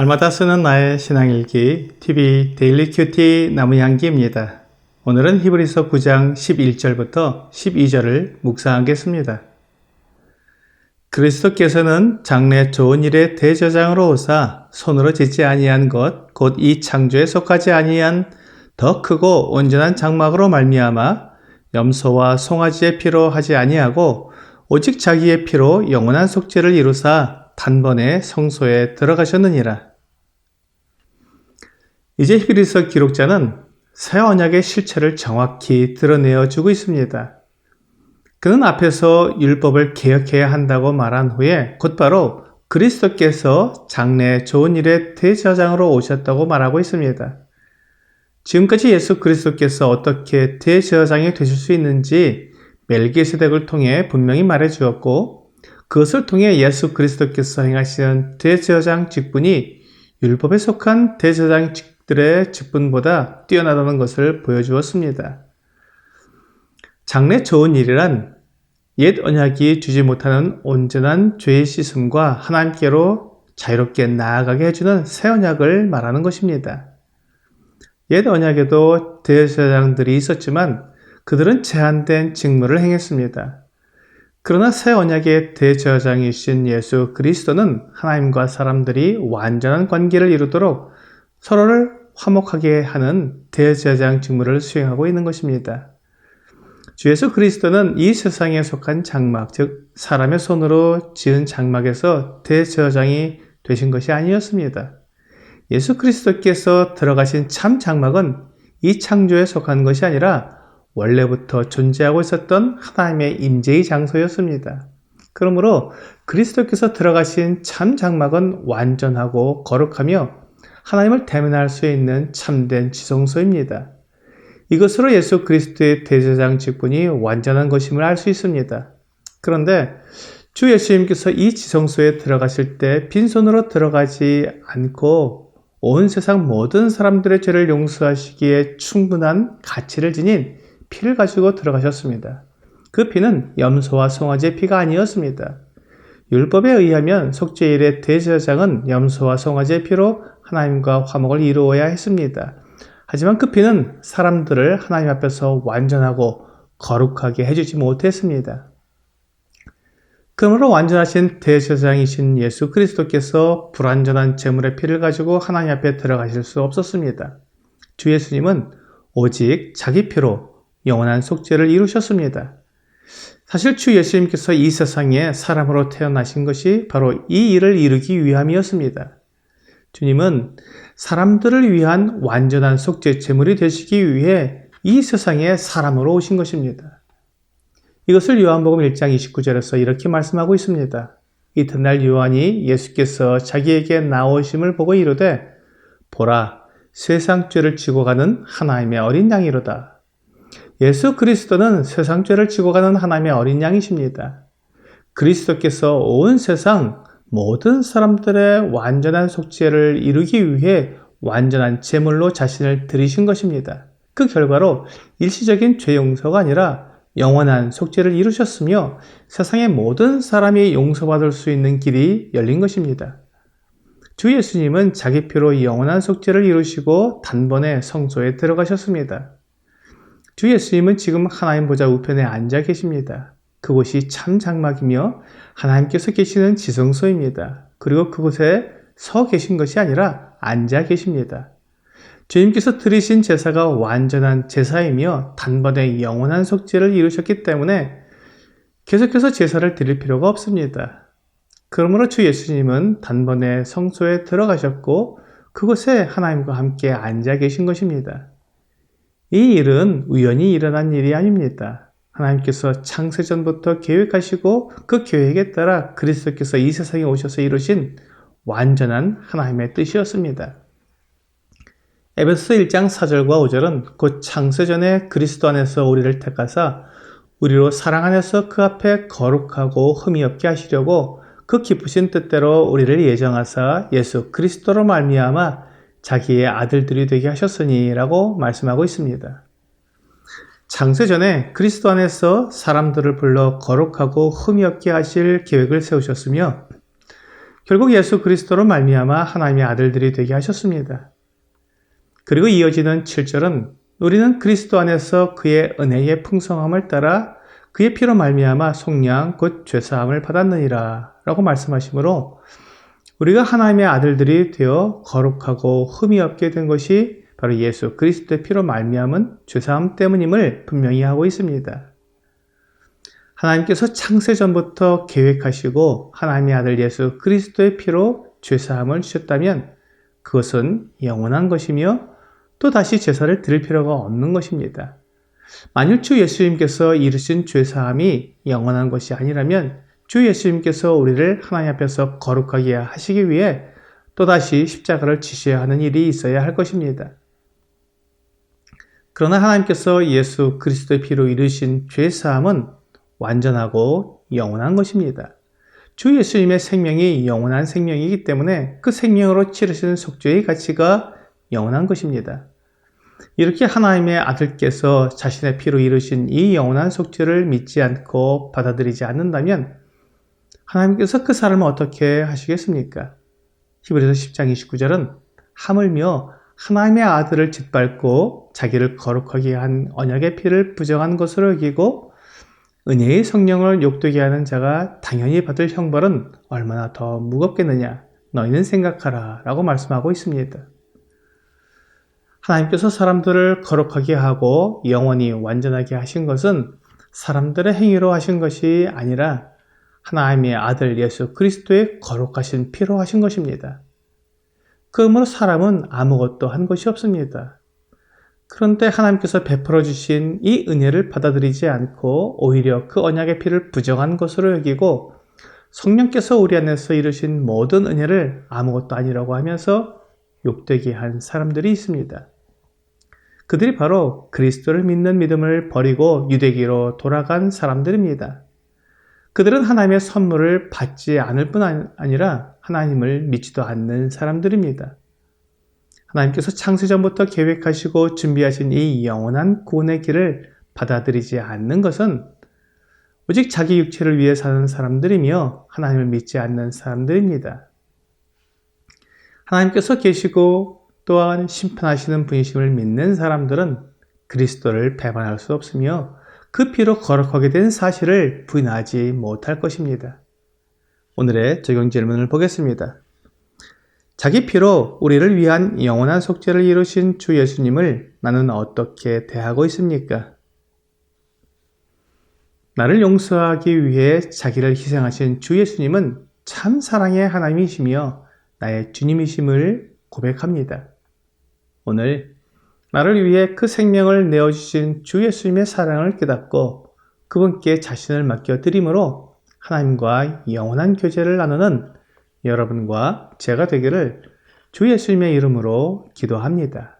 날마다 쓰는 나의 신앙일기 TV 데일리 큐티 나무향기입니다. 오늘은 히브리서 9장 11절부터 12절을 묵상하겠습니다. 그리스도께서는 장래 좋은 일의 대저장으로 오사 손으로 짓지 아니한 것 곧 이 창조에 속하지 아니한 더 크고 온전한 장막으로 말미암아 염소와 송아지의 피로 하지 아니하고 오직 자기의 피로 영원한 속죄를 이루사 단번에 성소에 들어가셨느니라. 이제 히브리서 기록자는 새 언약의 실체를 정확히 드러내어 주고 있습니다. 그는 앞에서 율법을 개혁해야 한다고 말한 후에 곧바로 그리스도께서 장래 좋은 일의 대저장으로 오셨다고 말하고 있습니다. 지금까지 예수 그리스도께서 어떻게 대제사장이 되실 수 있는지 멜기세덱을 통해 분명히 말해 주었고 그것을 통해 예수 그리스도께서 행하시는 대제사장 직분이 율법에 속한 대제사장 들의 직분보다 뛰어나다는 것을 보여주었습니다. 장래 좋은 일이란 옛 언약이 주지 못하는 온전한 죄의 씻음과 하나님께로 자유롭게 나아가게 해주는 새 언약을 말하는 것입니다. 옛 언약에도 대제사장들이 있었지만 그들은 제한된 직무를 행했습니다. 그러나 새 언약의 대제사장이신 예수 그리스도는 하나님과 사람들이 완전한 관계를 이루도록 서로를 화목하게 하는 대제사장 직무를 수행하고 있는 것입니다. 주 예수 그리스도는 이 세상에 속한 장막, 즉 사람의 손으로 지은 장막에서 대제사장이 되신 것이 아니었습니다. 예수 그리스도께서 들어가신 참 장막은 이 창조에 속한 것이 아니라 원래부터 존재하고 있었던 하나님의 임재의 장소였습니다. 그러므로 그리스도께서 들어가신 참 장막은 완전하고 거룩하며 하나님을 대면할 수 있는 참된 지성소입니다. 이것으로 예수 그리스도의 대제장 직분이 완전한 것임을 알 수 있습니다. 그런데 주 예수님께서 이 지성소에 들어가실 때 빈손으로 들어가지 않고 온 세상 모든 사람들의 죄를 용서하시기에 충분한 가치를 지닌 피를 가지고 들어가셨습니다. 그 피는 염소와 송아지의 피가 아니었습니다. 율법에 의하면 속죄일의 대제사장은 염소와 송아지의 피로 하나님과 화목을 이루어야 했습니다. 하지만 그 피는 사람들을 하나님 앞에서 완전하고 거룩하게 해주지 못했습니다. 그러므로 완전하신 대제사장이신 예수 그리스도께서 불완전한 재물의 피를 가지고 하나님 앞에 들어가실 수 없었습니다. 주 예수님은 오직 자기 피로 영원한 속죄를 이루셨습니다. 사실 주 예수님께서 이 세상에 사람으로 태어나신 것이 바로 이 일을 이루기 위함이었습니다. 주님은 사람들을 위한 완전한 속죄 제물이 되시기 위해 이 세상에 사람으로 오신 것입니다. 이것을 요한복음 1장 29절에서 이렇게 말씀하고 있습니다. 이튿날 요한이 예수께서 자기에게 나오심을 보고 이르되 보라 세상 죄를 지고 가는 하나님의 어린 양이로다. 예수 그리스도는 세상 죄를 지고 가는 하나님의 어린 양이십니다. 그리스도께서 온 세상 모든 사람들의 완전한 속죄를 이루기 위해 완전한 제물로 자신을 드리신 것입니다. 그 결과로 일시적인 죄 용서가 아니라 영원한 속죄를 이루셨으며 세상의 모든 사람이 용서받을 수 있는 길이 열린 것입니다. 주 예수님은 자기 피로 영원한 속죄를 이루시고 단번에 성소에 들어가셨습니다. 주 예수님은 지금 하나님 보좌 우편에 앉아 계십니다. 그곳이 참 장막이며 하나님께서 계시는 지성소입니다. 그리고 그곳에 서 계신 것이 아니라 앉아 계십니다. 주님께서 드리신 제사가 완전한 제사이며 단번에 영원한 속죄를 이루셨기 때문에 계속해서 제사를 드릴 필요가 없습니다. 그러므로 주 예수님은 단번에 성소에 들어가셨고 그곳에 하나님과 함께 앉아 계신 것입니다. 이 일은 우연히 일어난 일이 아닙니다. 하나님께서 창세전부터 계획하시고 그 계획에 따라 그리스도께서 이 세상에 오셔서 이루신 완전한 하나님의 뜻이었습니다. 에베소 1장 4절과 5절은 곧 창세전에 그리스도 안에서 우리를 택하사 우리로 사랑 안에서 그 앞에 거룩하고 흠이 없게 하시려고 그 기쁘신 뜻대로 우리를 예정하사 예수 그리스도로 말미암아 자기의 아들들이 되게 하셨으니라고 말씀하고 있습니다. 창세전에 그리스도 안에서 사람들을 불러 거룩하고 흠이 없게 하실 계획을 세우셨으며 결국 예수 그리스도로 말미암아 하나님의 아들들이 되게 하셨습니다. 그리고 이어지는 7절은 우리는 그리스도 안에서 그의 은혜의 풍성함을 따라 그의 피로 말미암아 속량 곧 죄사함을 받았느니라 라고 말씀하시므로 우리가 하나님의 아들들이 되어 거룩하고 흠이 없게 된 것이 바로 예수 그리스도의 피로 말미암은 죄사함 때문임을 분명히 하고 있습니다. 하나님께서 창세 전부터 계획하시고 하나님의 아들 예수 그리스도의 피로 죄사함을 주셨다면 그것은 영원한 것이며 또 다시 제사를 드릴 필요가 없는 것입니다. 만일 주 예수님께서 이르신 죄사함이 영원한 것이 아니라면 주 예수님께서 우리를 하나님 앞에서 거룩하게 하시기 위해 또다시 십자가를 지셔야 하는 일이 있어야 할 것입니다. 그러나 하나님께서 예수 그리스도의 피로 이르신 죄사함은 완전하고 영원한 것입니다. 주 예수님의 생명이 영원한 생명이기 때문에 그 생명으로 치르시는 속죄의 가치가 영원한 것입니다. 이렇게 하나님의 아들께서 자신의 피로 이루신 이 영원한 속죄를 믿지 않고 받아들이지 않는다면 하나님께서 그 사람을 어떻게 하시겠습니까? 히브리서 10장 29절은 하물며 하나님의 아들을 짓밟고 자기를 거룩하게 한 언약의 피를 부정한 것으로 여기고 은혜의 성령을 욕되게 하는 자가 당연히 받을 형벌은 얼마나 더 무겁겠느냐 너희는 생각하라 라고 말씀하고 있습니다. 하나님께서 사람들을 거룩하게 하고 영원히 완전하게 하신 것은 사람들의 행위로 하신 것이 아니라 하나님의 아들 예수 그리스도의 거룩하신 피로 하신 것입니다. 그러므로 사람은 아무것도 한 것이 없습니다. 그런데 하나님께서 베풀어 주신 이 은혜를 받아들이지 않고 오히려 그 언약의 피를 부정한 것으로 여기고 성령께서 우리 안에서 이루신 모든 은혜를 아무것도 아니라고 하면서 욕되게 한 사람들이 있습니다. 그들이 바로 그리스도를 믿는 믿음을 버리고 유대기로 돌아간 사람들입니다. 그들은 하나님의 선물을 받지 않을 뿐 아니라 하나님을 믿지도 않는 사람들입니다. 하나님께서 창세전부터 계획하시고 준비하신 이 영원한 구원의 길을 받아들이지 않는 것은 오직 자기 육체를 위해 사는 사람들이며 하나님을 믿지 않는 사람들입니다. 하나님께서 계시고 또한 심판하시는 분이심을 믿는 사람들은 그리스도를 배반할 수 없으며 그 피로 거룩하게 된 사실을 부인하지 못할 것입니다. 오늘의 적용 질문을 보겠습니다. 자기 피로 우리를 위한 영원한 속죄를 이루신 주 예수님을 나는 어떻게 대하고 있습니까? 나를 용서하기 위해 자기를 희생하신 주 예수님은 참 사랑의 하나님이시며 나의 주님이심을 고백합니다. 오늘 나를 위해 그 생명을 내어주신 주 예수님의 사랑을 깨닫고 그분께 자신을 맡겨드림으로 하나님과 영원한 교제를 나누는 여러분과 제가 되기를 주 예수님의 이름으로 기도합니다.